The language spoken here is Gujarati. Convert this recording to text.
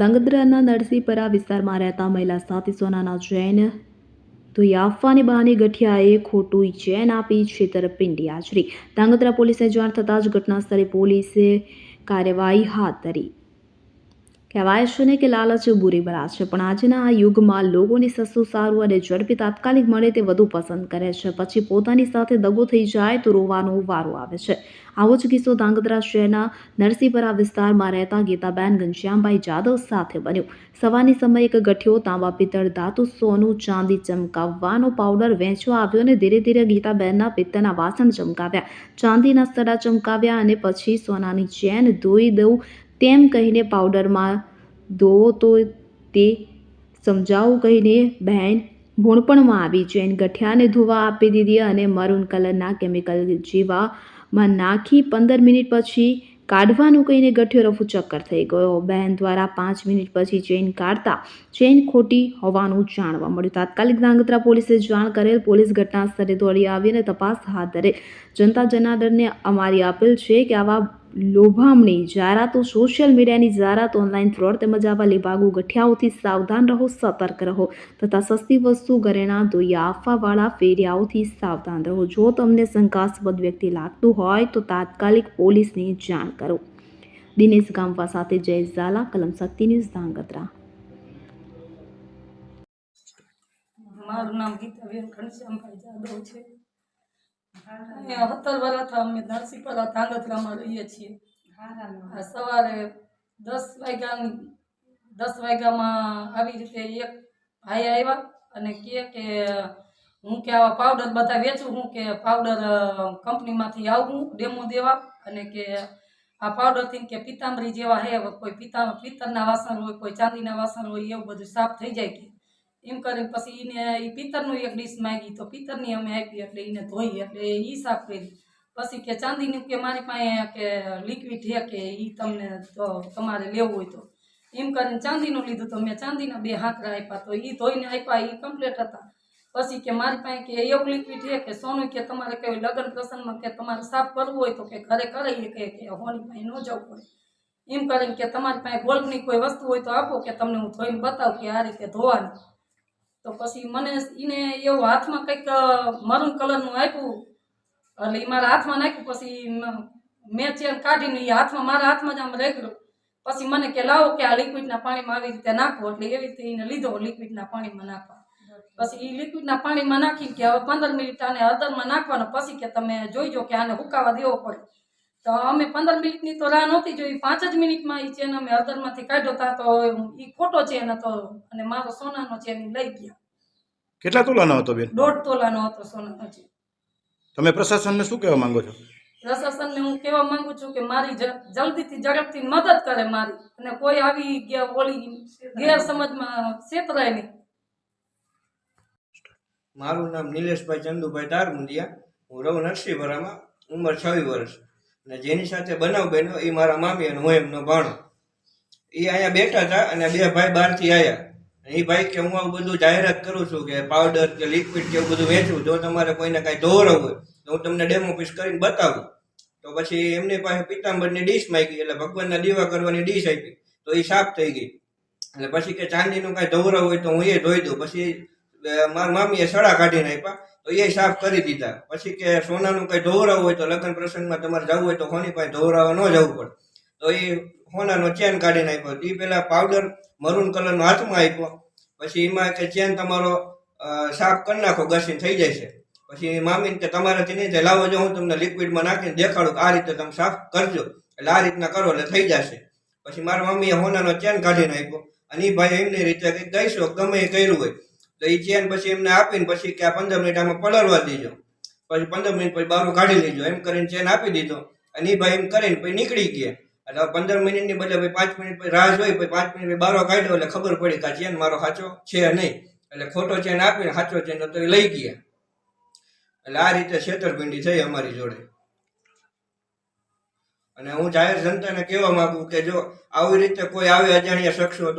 ધાંગધ્રાના નરસિંહપરા વિસ્તારમાં રહેતા મહિલા સાથે સોનાના ચેન તો આપવાની બહાને ગઠિયાએ ખોટું ચેન આપી છેતરપિંડી આચરી. ધાંગધ્રા પોલીસને જાણ થતાં જ ઘટના સ્થળે પોલીસે કાર્યવાહી હાથ ધરી. કહેવાય છે ને કે લાલચ બુરી બરા છે. પણ આજના આ યુગમાં લોકોને સસ્તું સારું અને ઝડપી તાત્કાલિક મળે તે વધુ પસંદ કરે છે. પછી પોતાની સાથે દગો થઈ જાય તો રોવાનો વારો આવે છે. આવો જ કિસ્સો ધાંગધ્રા શહેરના નરસિંહપરા વિસ્તારમાં રહેતા ગીતાબેન ઘનશ્યામભાઈ જાદવ સાથે બન્યો. સવારની સમયે એક ગઠિયો તાંબા પિત્તળ ધાતુ, સોનું, ચાંદી ચમકાવવાનો પાવડર વેચવા આવ્યો અને ધીરે ધીરે ગીતાબેનના પિત્તળના વાસણ ચમકાવ્યા. ચાંદીના સડા ચમકાવ્યા અને પછી સોનાની ચેન ધોઈ દઉં તેમ કહીને પાવડરમાં ધોવો તો તે સમજાવું કહીને બહેન ભૂણપણમાં આવી ચેન ગઠિયાને ધોવા આપી દીધી અને મરૂન કલરના કેમિકલ જેવામાં નાખી પંદર મિનિટ પછી કાઢવાનું કહીને ગઠિયો રફુ ચક્કર થઈ ગયો. બહેન દ્વારા પાંચ મિનિટ પછી ચેઇન કાઢતા ચેઇન ખોટી હોવાનું જાણવા મળ્યું. તાત્કાલિક ધાંગધ્રા પોલીસે જાણ કરેલ પોલીસ ઘટના સ્થળે દોડી આવી અને તપાસ હાથ ધરે. જનતા જનાર્દનને અમારી અપીલ છે કે આવા લોભામણી જાહેરાતો સોશિયલ મીડિયાની જાહેરાત ઓનલાઈન ફ્રોડ તેમજ આવા લેભાગુ ગઠિયાઓથી સાવધાન રહો, સતર્ક રહો તથા સસ્તી વસ્તુ ઘરેણા દોયા આપવાવાળા ફેરિયાઓથી સાવધાન રહો. જો તમને શંકાસ્પદ વ્યક્તિ લાગતું હોય તો તાત્કાલિક પોલીસને જાણ કરો. દિનેશ ગામવા સાથે જય ઝાલા, કલમ શક્તિ ન્યૂઝ, ધાંગધ્રા. મારું નામ ગીતાબેન ઘનશ્યામભાઈ જાદવ છે. અહીંયા સત્તર વર્ષથી અમે નરસિંહપરા ધાંગધ્રામાં રહીએ છીએ. સવારે દસ વાગ્યા દસ વાગ્યામાં આવી રીતે એક ભાઈ આવ્યા અને કહે કે હું કે આવા પાવડર બધા વેચું, હું કે પાવડર કંપનીમાંથી આવું, ડેમો દેવા અને કે આ પાવડરથી કે પિતાંબરી જેવા હે, કોઈ પિતા પિત્તરના વાસણ હોય, કોઈ ચાંદીના વાસણ હોય, એવું બધું સાફ થઈ જાય કે. એમ કરીને પછી એને એ પિત્તરનું એક ડીશ માગી તો પિત્તરની અમે આપી એટલે એને ધોઈ એટલે એ સાફ કરી. પછી કે ચાંદીનું કે મારી પાસે કે લિક્વિડ છે કે એ તમને તો તમારે લેવું હોય તો. એમ કરીને ચાંદીનું લીધું તો મેં ચાંદીના બે હાંકરા આપ્યા તો એ ધોઈને આપ્યા એ કમ્પ્લીટ હતા. પછી કે મારી પાસે કે એવું લિક્વિડ છે કે સોનું કે તમારે કઈ લગ્ન પ્રસંગમાં કે તમારે સાફ કરવું હોય તો કે ઘરે કરાવીએ કે કે હોની પાસે ન જવું પડે એમ કરીને કે તમારી પાસે ગોલ્ડની કોઈ વસ્તુ હોય તો આપો કે તમને હું ધોઈને બતાવું કે આ રીતે ધોવાનું. તો પછી મને એને એવું હાથમાં કંઈક મરૂન કલરનું આપ્યું. એટલે એ મારા હાથમાં નાખ્યું, પછી મેં ચેન કાઢીને એ હાથમાં, મારા હાથમાં જ આમ રેગ્યો. પછી મને કે, લાવો કે આ લિક્વિડના પાણીમાં આવી રીતે નાખો. એટલે એવી રીતે એને લીધો લિક્વિડના પાણીમાં નાખવા. પછી એ લિક્વિડના પાણીમાં નાખી કે હવે પંદર મિનિટ આને હળદરમાં નાખવાનો, પછી કે તમે જોઈજો કે આને હુકાવા દેવો પડે. તો અમે પંદર મિનિટની તો રાહ નહોતી જોઈ. પાંચ જ મિનિટમાં એ ચેન અમે હળદરમાંથી કાઢ્યો હતા તો એ ખોટો ચેન હતો અને મારો સોનાનો ચેન લઈ ગયા. કેટલા તોલાનો હતો બેન? દોઢ તોલાનો હતો સોનાનો ચેન. તમે પ્રશાસનને શું કહેવા માંગો છો? પ્રશાસનને હું કહેવા માંગુ છું કે મારી જલ્દીથી ઝડપથી મદદ કરે મારી. અને કોઈ આવી ગયા ઓલી ગેરસમજમાં છેતરાય નહીં. મારું નામ નિલેશભાઈ ચંદુભાઈ તારમુંડિયા હું રહું નરસિંહપરામાં. ઉંમર છવ્વીસ વર્ષ. અને જેની સાથે બનાવ બન્યો એ મારા મામી અને હું એમનો ભાણો. એ અહીંયા બેઠા હતા અને બે ભાઈ બહારથી આવ્યા એ ભાઈ કે હું આવું બધું જાહેરાત કરું છું કે પાવડર કે લિક્વિડ કે એવું બધું વેચું જો તમારે કોઈને કાંઈ ધોવરવ હોય, તો હું તમને ડેમો પીસ કરીને બતાવું. તો પછી એમની પાસે પિત્તાંબરની ડીશ માગી, એટલે ભગવાનના દીવા કરવાની ડીશ આપી. તો એ સાફ થઈ ગઈ. એટલે પછી કે ચાંદીનું કાંઈ ધોર હોય તો હું એ ધોઈ દઉં. પછી મારા મામીએ સડા કાઢીને આપ્યા તો એ સાફ કરી દીધા. પછી કે સોનાનું કંઈ ધોવરાવું હોય તો લગ્ન પ્રસંગમાં તમારે જવું હોય તો કોની પાસે ધોવરાવા ન જવું પડે. તો એ સોનાનો ચેન કાઢીને આપ્યો એ પેલા પાવડર મરૂન કલરનો હાથમાં આપ્યો પછી એમાં કે ચેન તમારો સાફ કરી નાખો, ઘસીને થઈ જાય છે. પછી મામીને કે તમારાથી નહીં લાવો જો હું તમને લિક્વિડમાં નાખીને દેખાડું આ રીતે તમે સાફ કરજો. એટલે આ રીતના કરો એટલે થઈ જશે. પછી મારા મમ્મીએ હોનાનો ચેન કાઢીને આપ્યો અને એ ભાઈ એમની રીતે કંઈક ગઈશો ગમે એ કર્યું હોય. તો એ ચેન પછી એમને આપીને પછી કે આ પંદર મિનિટ આમાં પલળવા દેજો. પછી પંદર મિનિટ પછી બારું કાઢી લેજો એમ કરીને ચેન આપી દીધો. અને એ ભાઈ એમ કરીને પછી નીકળી ગયા. એટલે પંદર મિનિટની બદલે ભાઈ પાંચ મિનિટ પછી રાહ જોઈ, પછી પાંચ મિનિટ બારો કાઢ્યો એટલે ખબર પડી કે આ ચેન મારો સાચો છે નહીં. એટલે ખોટો ચેન આપીને સાચો ચેન તો એ લઈ ગયા. એટલે આ રીતે છેતરપિંડી થઈ અમારી જોડે. અને હું જાહેર જનતાને કહેવા માંગુ કે જો આવી રીતે કોઈ આવે અજાણ્યા શખ્સો તો